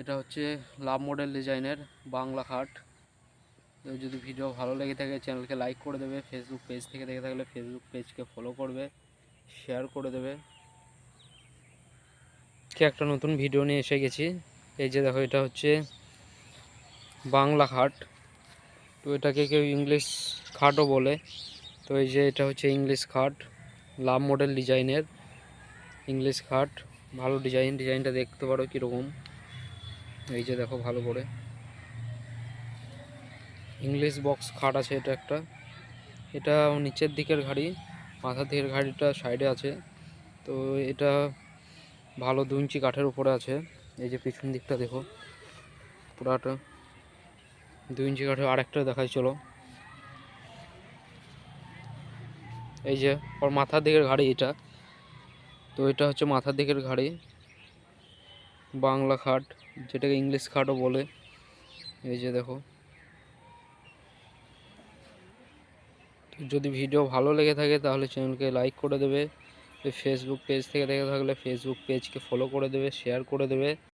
এটা হচ্ছে লাভ মডেল ডিজাইনের বাংলা খাট। যদি ভিডিও ভালো লেগে থাকে, চ্যানেলকে লাইক করে দেবে ফেসবুক পেজ থেকে দেখে থাকলে ফেসবুক পেজকে ফলো করবে শেয়ার করে দেবে। কি একটা নতুন ভিডিও নিয়ে এসে গেছি। এই যে দেখো, এটা হচ্ছে বাংলা খাট। তো এটাকে কেউ ইংলিশ খাটও বলে। তো এই যে এটা হচ্ছে ইংলিশ খাট, লাভ মডেল ডিজাইনের ইংলিশ খাট। ভালো ডিজাইন, ডিজাইনটা দেখতে পারো কীরকম। এই যে দেখো ভালো করে। ইংলিশ বক্স খাট আছে এটা একটা। এটা নিচের দিকের গাড়ি মাথার দিকের গাড়িটা সাইডে আছে। তো এটা ভালো দু ইঞ্চি কাঠের উপরে আছে। এই যে পিছন দিকটা দেখো, পুরাটা। দু ইঞ্চি কাঠের আরেকটা দেখাই, চলো। এই যে, ওর মাথার দিকের গাড়ি এটা। তো এটা হচ্ছে মাথার দিকের গাড়ি বাংলা খাট। যেটাকে ইংলিশ খাটও বলে। এই যে দেখো। যদি ভিডিও ভালো লেগে থাকে, তাহলে চ্যানেলকে লাইক করে দেবে। ফেসবুক পেজ থেকে দেখে থাকলে ফেসবুক পেজকে ফলো করে দেবে শেয়ার করে দেবে।